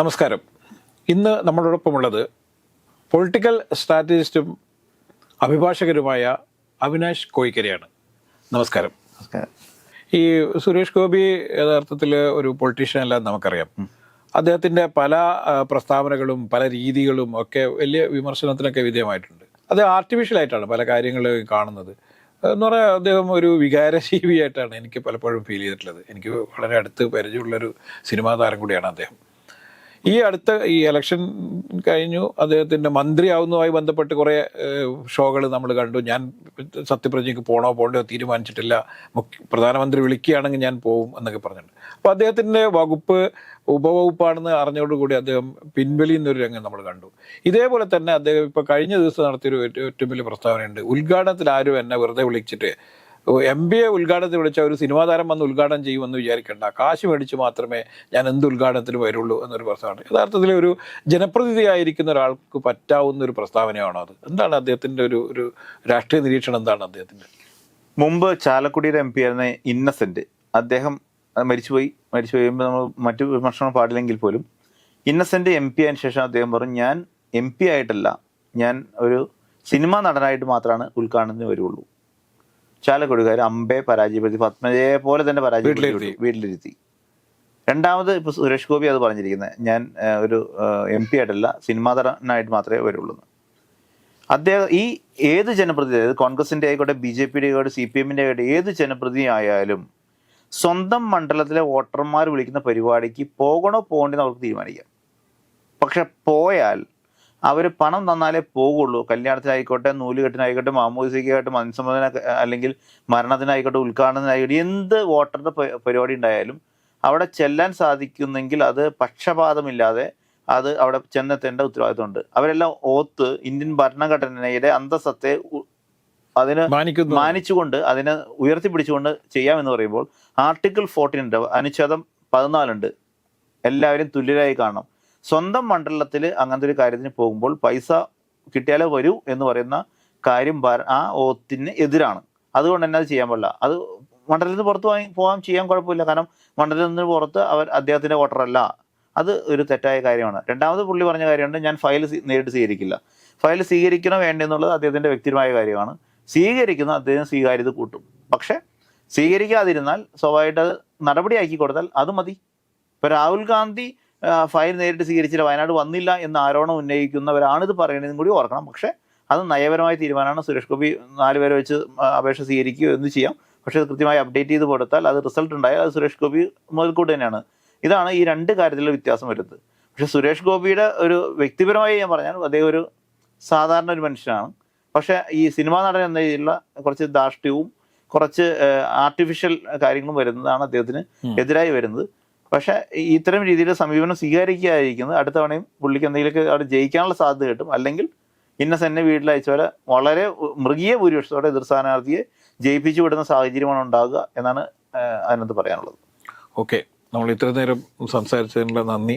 നമസ്കാരം. ഇന്ന് നമ്മളോടൊപ്പമുള്ളത് പൊളിറ്റിക്കൽ സ്ട്രാറ്റജിസ്റ്റും അഭിഭാഷകരുമായ അവിനാഷ് കോയിക്കരയാണ്. നമസ്കാരം. നമസ്കാരം. ഈ സുരേഷ് ഗോപി യഥാർത്ഥത്തിൽ ഒരു പൊളിറ്റീഷ്യൻ അല്ല നമുക്കറിയാം. അദ്ദേഹത്തിന്റെ പല പ്രസ്താവനകളും പല രീതികളും ഒക്കെ വലിയ വിമർശനത്തിനൊക്കെ വിധേയമായിട്ടുണ്ട്. അത് ആർട്ടിഫിഷ്യൽ ആയിട്ടാണ് പല കാര്യങ്ങളും കാണുന്നത്. എന്ന് പറയാൻ അദ്ദേഹം ഒരു വികാരജീവിയായിട്ടാണ് എനിക്ക് പലപ്പോഴും ഫീൽ ചെയ്തിട്ടുള്ളത്. എനിക്ക് വളരെ അടുത്ത് പരിചയമുള്ളൊരു സിനിമാ താരം കൂടിയാണ് അദ്ദേഹം. ഈ അടുത്ത ഈ ഇലക്ഷൻ കഴിഞ്ഞു അദ്ദേഹത്തിന്റെ മന്ത്രിയാവുന്നതുമായി ബന്ധപ്പെട്ട് കുറേ ഷോകൾ നമ്മൾ കണ്ടു. ഞാൻ സത്യപ്രതിജ്ഞയ്ക്ക് പോണോ പോകണ്ടോ തീരുമാനിച്ചിട്ടില്ല. പ്രധാനമന്ത്രി വിളിക്കുകയാണെങ്കിൽ ഞാൻ പോവും എന്നൊക്കെ പറഞ്ഞിട്ടുണ്ട്. അപ്പോൾ അദ്ദേഹത്തിന്റെ വകുപ്പ് ഉപവകുപ്പാണെന്ന് അറിഞ്ഞോടുകൂടി അദ്ദേഹം പിൻവലിയുന്ന ഒരു രംഗം നമ്മൾ കണ്ടു. ഇതേപോലെ തന്നെ അദ്ദേഹം ഇപ്പോൾ കഴിഞ്ഞ ദിവസം നടത്തിയൊരു ഏറ്റവും വലിയ പ്രസ്താവനയുണ്ട്. ഉദ്ഘാടനത്തിൽ ആരും എന്നെ വെറുതെ വിളിച്ചിട്ട് എം ബി എ ഉദ്ഘാടനത്തിൽ വിളിച്ച ഒരു സിനിമാ താരം വന്ന് ഉദ്ഘാടനം ചെയ്യുമെന്ന് വിചാരിക്കേണ്ട. കാശ് മേടിച്ച് മാത്രമേ ഞാൻ എന്ത് ഉദ്ഘാടനത്തിന് വരുള്ളൂ എന്നൊരു പ്രസ്താവന. യഥാർത്ഥത്തിൽ ഒരു ജനപ്രതിനിധിയായിരിക്കുന്ന ഒരാൾക്ക് പറ്റാവുന്ന ഒരു പ്രസ്താവനയാണോ അത്? എന്താണ് അദ്ദേഹത്തിന്റെ ഒരു ഒരു രാഷ്ട്രീയ നിരീക്ഷണം എന്താണ് അദ്ദേഹത്തിന്റെ മുമ്പ് ചാലക്കുടിയുടെ എം പി ആയിരുന്ന ഇന്നസെന്റ് അദ്ദേഹം മരിച്ചുപോയി. മരിച്ചു കഴിയുമ്പോൾ നമ്മൾ മറ്റു വിമർശനം പാടില്ലെങ്കിൽ പോലും ഇന്നസെന്റ് എം പി ആയതിനു ശേഷം അദ്ദേഹം പറഞ്ഞു ഞാൻ എം പി ആയിട്ടല്ല. ഞാൻ ഒരു സിനിമാ നടനായിട്ട് മാത്രമാണ് ഉദ്ഘാടനത്തിന് വരുള്ളൂ. ചാലക്കുടിക്കാർ അമ്പെ പരാജയപ്പെടുത്തി പത്മജയെ പോലെ തന്നെ പരാജയപ്പെടുത്തി വീട്ടിലിരുത്തി. രണ്ടാമത് ഇപ്പൊ സുരേഷ് ഗോപി അത് പറഞ്ഞിരിക്കുന്നത് ഞാൻ ഒരു എം പി ആയിട്ടല്ല സിനിമാ നടനായിട്ട് മാത്രമേ വരുള്ളൂ. അദ്ദേഹം ഈ ഏത് ജനപ്രതി അതായത് കോൺഗ്രസിന്റെ ആയിക്കോട്ടെ ബി ജെ പിയുടെ ആയിക്കോട്ടെ സി പി എമ്മിന്റെ ആയിക്കോട്ടെ ഏത് ജനപ്രതി ആയാലും സ്വന്തം മണ്ഡലത്തിലെ വോട്ടർമാർ വിളിക്കുന്ന പരിപാടിക്ക് പോകണോ പോകണ്ടെന്ന് അവർക്ക് തീരുമാനിക്കാം പക്ഷെ പോയാൽ അവർ പണം തന്നാലേ പോകുള്ളൂ. കല്യാണത്തിനായിക്കോട്ടെ നൂലുകെട്ടിനായിക്കോട്ടെ മാമൂസിക്കായിട്ട് മനുസമ്മതന അല്ലെങ്കിൽ മരണത്തിനായിക്കോട്ടെ ഉദ്ഘാടനത്തിനായിക്കോട്ടെ എന്ത് വോട്ടറുടെ പരിപാടി ഉണ്ടായാലും അവിടെ ചെല്ലാൻ സാധിക്കുന്നെങ്കിൽ അത് പക്ഷപാതമില്ലാതെ അത് അവിടെ ചെന്നെത്തേണ്ട ഉത്തരവാദിത്തമുണ്ട് അവരെല്ലാം ഓത്ത് ഇന്ത്യൻ ഭരണഘടനയുടെ അന്തസ്സത്തെ അതിന് മാനിച്ചുകൊണ്ട് അതിനെ ഉയർത്തിപ്പിടിച്ചുകൊണ്ട് ചെയ്യാമെന്ന് പറയുമ്പോൾ ആർട്ടിക്കിൾ ഫോർട്ടീൻ ഉണ്ട്. അനുച്ഛേദം പതിനാലുണ്ട്. എല്ലാവരും തുല്യരായി കാണണം. സ്വന്തം മണ്ഡലത്തിൽ അങ്ങനത്തെ ഒരു കാര്യത്തിന് പോകുമ്പോൾ പൈസ കിട്ടിയാലേ വരൂ എന്ന് പറയുന്ന കാര്യം ആ ഓത്തിന് എതിരാണ്. അതുകൊണ്ട് തന്നെ അത് ചെയ്യാൻ പാടില്ല. അത് മണ്ഡലത്തിൽ നിന്ന് പുറത്ത് പോകാൻ ചെയ്യാൻ കുഴപ്പമില്ല. കാരണം മണ്ഡലത്തിൽ നിന്ന് പുറത്ത് അവർ അദ്ദേഹത്തിന്റെ വോട്ടറല്ല അത് ഒരു തെറ്റായ കാര്യമാണ്. രണ്ടാമത് പുള്ളി പറഞ്ഞ കാര്യമുണ്ട് ഞാൻ ഫയൽ നേരിട്ട് സ്വീകരിക്കില്ല. ഫയൽ സ്വീകരിക്കണോ വേണ്ടെന്നുള്ളത് അദ്ദേഹത്തിന്റെ വ്യക്തിപരമായ കാര്യമാണ്. സ്വീകരിക്കുന്ന അദ്ദേഹം സ്വീകാര്യത കൂട്ടും. പക്ഷേ സ്വീകരിക്കാതിരുന്നാൽ സ്വാഭാവികമായിട്ട് നടപടിയാക്കി കൊടുത്താൽ അത് മതി. ഇപ്പം രാഹുൽ ഗാന്ധി ഫയൽ നേരിട്ട് സ്വീകരിച്ചില്ല വയനാട് വന്നില്ല എന്ന ആരോപണം ഉന്നയിക്കുന്നവരാണിത് പറയണതെന്നും കൂടി ഓർക്കണം. പക്ഷേ അത് നയപരമായ തീരുമാനമാണ്. സുരേഷ് ഗോപി നാല് പേരെ വെച്ച് അപേക്ഷ സ്വീകരിക്കുകയോ എന്ത് ചെയ്യാം. പക്ഷേ അത് കൃത്യമായി അപ്ഡേറ്റ് ചെയ്ത് കൊടുത്താൽ അത് റിസൾട്ട് ഉണ്ടായാൽ അത് സുരേഷ് ഗോപി മുതൽക്കൂട്ട് തന്നെയാണ്. ഇതാണ് ഈ രണ്ട് കാര്യത്തിലുള്ള വ്യത്യാസം വരുന്നത്. പക്ഷെ സുരേഷ് ഗോപിയുടെ ഒരു വ്യക്തിപരമായി ഞാൻ പറഞ്ഞാൽ അദ്ദേഹം ഒരു സാധാരണ ഒരു മനുഷ്യനാണ്. പക്ഷെ ഈ സിനിമാ നടൻ എന്ന രീതിയിലുള്ള കുറച്ച് ധാർഷ്ട്യവും കുറച്ച് ആർട്ടിഫിഷ്യൽ കാര്യങ്ങളും വരുന്നതാണ് അദ്ദേഹത്തിന്. എതിരായി വരുന്നത്. പക്ഷെ ഇത്തരം രീതിയിൽ സമീപനം സ്വീകരിക്കാതിരിക്കുന്നത് അടുത്ത തവണയും പുള്ളിക്ക് എന്തെങ്കിലുമൊക്കെ അവിടെ ജയിക്കാനുള്ള സാധ്യത കിട്ടും. അല്ലെങ്കിൽ ഇന്നസെന്നെ വീട്ടിൽ അയച്ച പോലെ വളരെ മൃഗീയ ഭൂരിപക്ഷത്തോടെ എതിർ സ്ഥാനാർത്ഥിയെ ജയിപ്പിച്ചു വിടുന്ന സാഹചര്യമാണ് ഉണ്ടാകുക എന്നാണ് അതിനകത്ത് പറയാനുള്ളത്. ഓക്കെ. നമ്മൾ ഇത്ര നേരം സംസാരിച്ചതിനുള്ള നന്ദി.